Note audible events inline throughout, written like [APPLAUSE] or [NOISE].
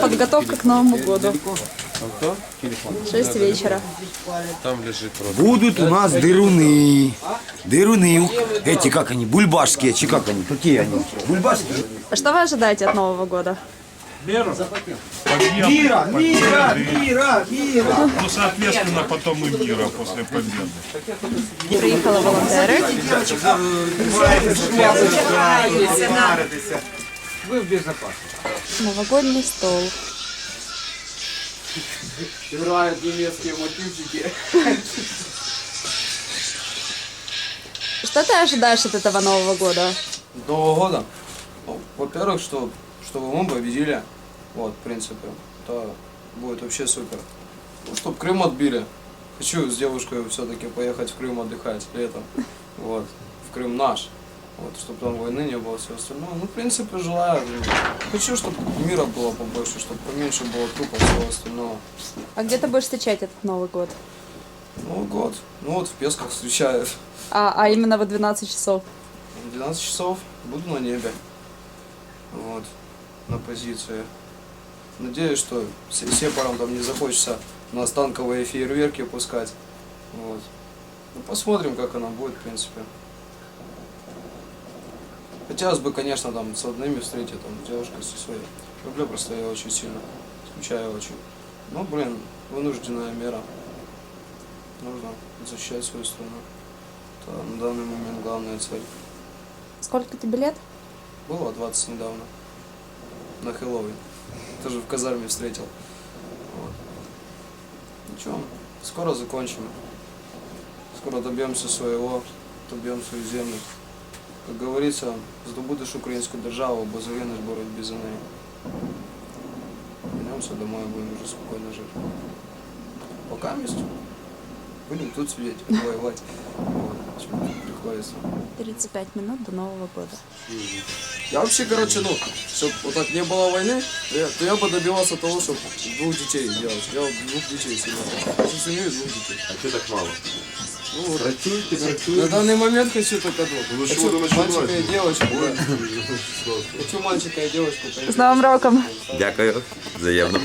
Подготовка к Новому году. Шесть вечера. Там лежит просто. Будут у нас дыруны. Дыруны. Эти, как они, бульбашские, чи как они? Какие они? Бульбашские? А что вы ожидаете от Нового года? Мира, мира, мира, мира. Ну, соответственно, потом и мира после победы. Приїхали волонтери. Новогодний стол. Играют немецкие мотивчики. Что ты ожидаешь от этого Нового года? Нового года? Ну, во-первых, что, чтобы мы победили. Вот, в принципе. Это будет вообще супер. Ну, чтобы Крым отбили. Хочу с девушкой все-таки поехать в Крым отдыхать летом. Вот. В Крым наш. Вот, чтобы там войны не было, все остальное. Ну, в принципе, желаю. ну, Хочу, чтобы мира было побольше, чтобы поменьше было трупов, всего остального. А где ты будешь встречать этот Новый год? Новый год. Ну вот в Песках встречают. А, а именно в 12 часов. В 12 часов буду на небе. Вот. На позиции. Надеюсь, что се- сепарам там не захочется на станковые фейерверки пускать. Вот. Ну, посмотрим, как она будет, в принципе. Хотелось бы, конечно, там с одними встретить, там, с девушкой со своей. Люблю просто я очень сильно. Скучаю очень. Ну, блин, вынужденная мера. Нужно защищать свою страну. Это на данный момент главная цель. Сколько тебе лет? Было 20 недавно. На Хэллоуин. Тоже в казарме встретил. Вот. Ничего, скоро закончим. Скоро добьемся своего, добьем свою землю. Как говорится, здобудеш українську державу, бо загинеш в боротьбі за неї. Вернемся домой и будем уже спокойно жить. Пока месть. Будем тут сидеть, воевать. Вот. Чего приходится. 35 минут до Нового года. Я вообще, короче, ну, чтобы вот так не было войны, то я, то я бы добивался того, чтобы двух детей делать. Я вот двух детей сильно хочу. Хочу семью и двух детей. А что так мало? Ну, вот. На данный момент хочу только двух. хочу мальчика и девочку. да. Хочу мальчика и девочку. С. Новым роком! Дякую. Взаємно.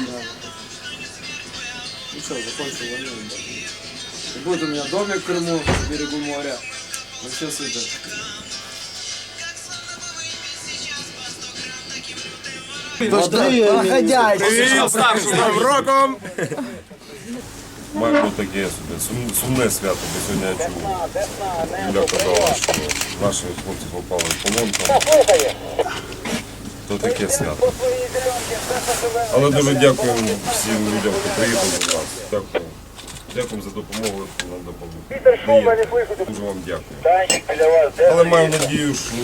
Ну что, закончил войну. да. И будет у меня домик в Крыму, на берегу моря. Вообще супер. Маємо таке собі сумне свято, бо сьогодні я чув. Юля казала, що наші хлопці попали в полон там. То таке свято. Але дуже дякуємо всім людям, хто приїхав до нас. Дякую. Дякуємо за допомогу, яку нам допомогли. Дуже вам дякую. Але маю надію, що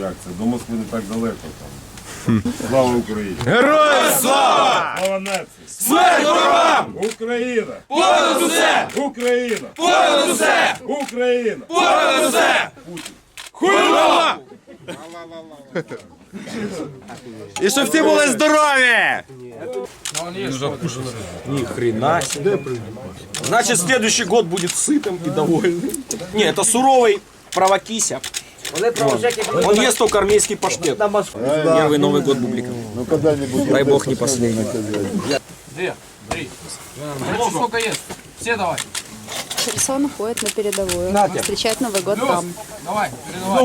як це, до Москви не так далеко там. Слава Україні! Героям слава! Слава нації! Смерть ворогам! Україна! Понад усе! Україна! Понад усе! Україна! Понад усе! Путін! Хуйлова! И чтобы все были здоровы! Ни хрена себе. Значит, следующий год будет сытым и довольным. Не, это суровый правокися. Он ест только армейский паштет. Первый Новый год бублика. Ну когда-нибудь. Дай бог не последний. Две, три. Ну, сколько есть? Все давай. Херсон уходит на передовую. Встречать Новый год там. Давай, передавай.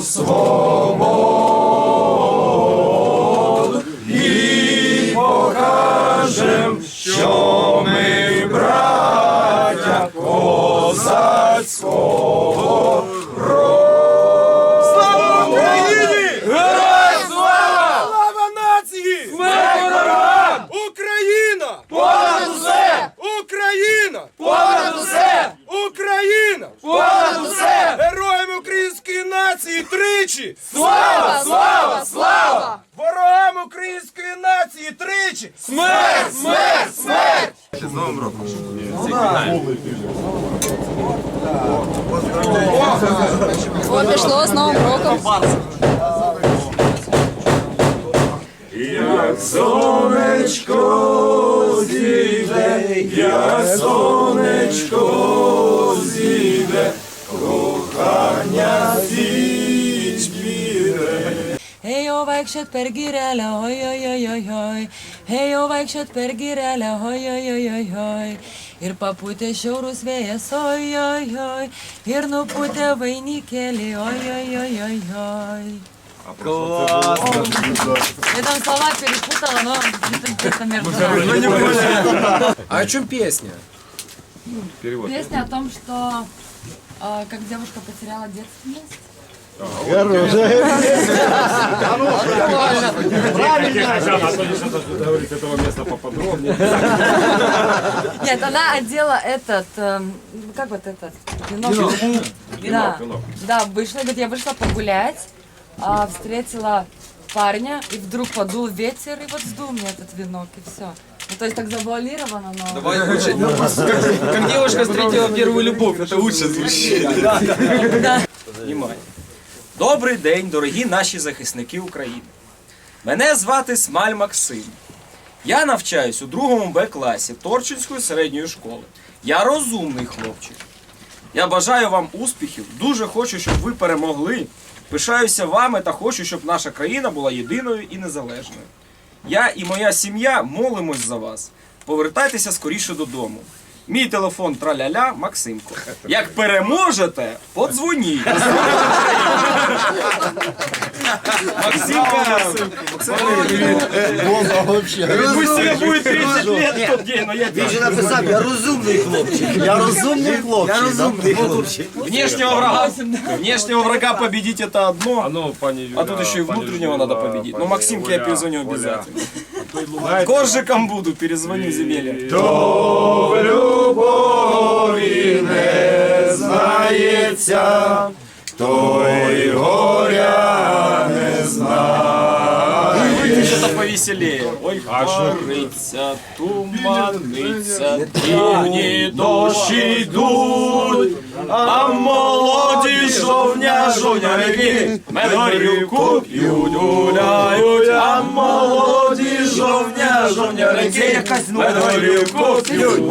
Слава двічі! Смерть! Смерть! Смерть! Ну с новым роком. О, пішло з новим роком. Як сонечко зійде, як сонечко зійде, кохання зіч піде. Ей, овек, шет пергіреле, ой-ой-ой-ой-ой. Hei, jau vaikščiot per girelę, oi, oi, oi, oi, oi. Ir paputė šiaurus vėjas, oi, oi, oi. Ir nuputė vainikėlį, oi, oi, oi, oi, oi. Я там слова перепутала, но где-то между нами. А о чем песня? Песня о том, что а, как девушка потеряла детственность. Говорить этого места поподробнее. Нет, она одела этот, эм, как вот этот, венок. Да, венок. да, вышла, говорит, я вышла погулять, а, встретила парня, и вдруг подул ветер, и вот сдул мне этот венок, и все. Ну, то есть так завуалировано, но... Давай лучше. Как девушка встретила первую любовь, это лучше звучит. Внимание. Добрий день, дорогі наші захисники України. Мене звати Смаль Максим. Я навчаюсь у другому Б класі Торчинської середньої школи. Я розумний хлопчик. Я бажаю вам успіхів, дуже хочу, щоб ви перемогли. Пишаюся вами та хочу, щоб наша країна була єдиною і незалежною. Я і моя сім'я молимось за вас. Повертайтеся скоріше додому. Мій телефон траляля Максимко. Як переможете, подзвоніть. Максимка, пусть тебе будет 30 лет в тот день, но я Він же написав, я розумний хлопчик. Я розумний хлопчик. Я розумний хлопчик. Внешнего врага, внешнего врага победить это одно, А ну, пані Юля, а тут еще и пані внутреннего Юля, надо победить. Но пані Максимке я Оля, перезвоню Оля. обязательно. Знаєте, Коржиком буду, перезвоню земеле. Что-то повеселее. Ой, хмариться, туманиться, тіні дощі йдуть, а молоді жовня, жовнярики, медорівку п'ють, гуляють, а молоді жовня, жовнярики, медорівку п'ють.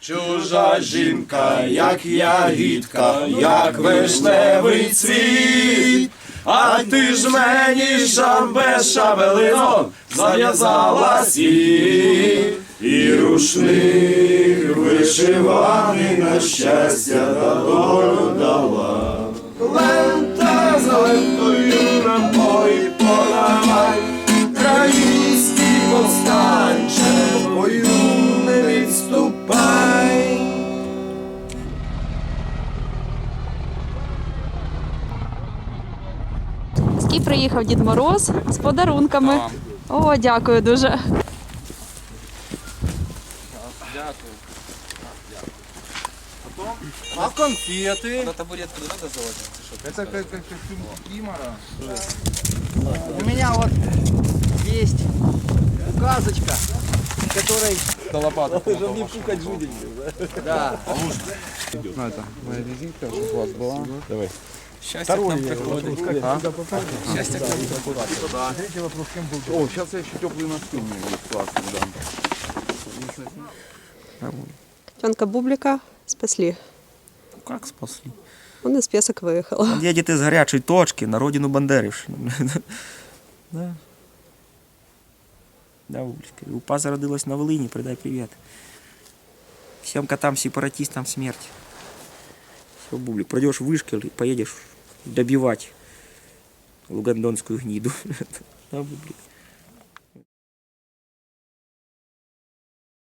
Чужа жінка, як ягідка, як вишневий цвіт. А ти ж мені шабе шабелино зав'язала сі. І рушник вишиваний на щастя та долю дала. Лента за лентою на Ski приїхав Дід Мороз з подарунками. О, дякую дуже. А конфеты? На табуретку не надо залазить? Это как, как костюм Кимора. У меня вот есть указочка, которой... До лопаты. Да. Ну, это моя визитка, чтобы у вас была. Счастье к нам приходит. Счастье к нам приходит. О, сейчас я еще теплые носки у меня есть классные, да. Тьонка Бубліка спасли. Как спасли? Он із пісок виїхала. Едет из горячей точки на родину Бандерівщини. [LAUGHS] Да. Да, Бубличка. Упа зародилась на Волині, передай привет. Всем котам-сепаратистам смерть. Все, Бублик, пройдешь вышкал и поедешь добивать лугандонскую гниду. [LAUGHS]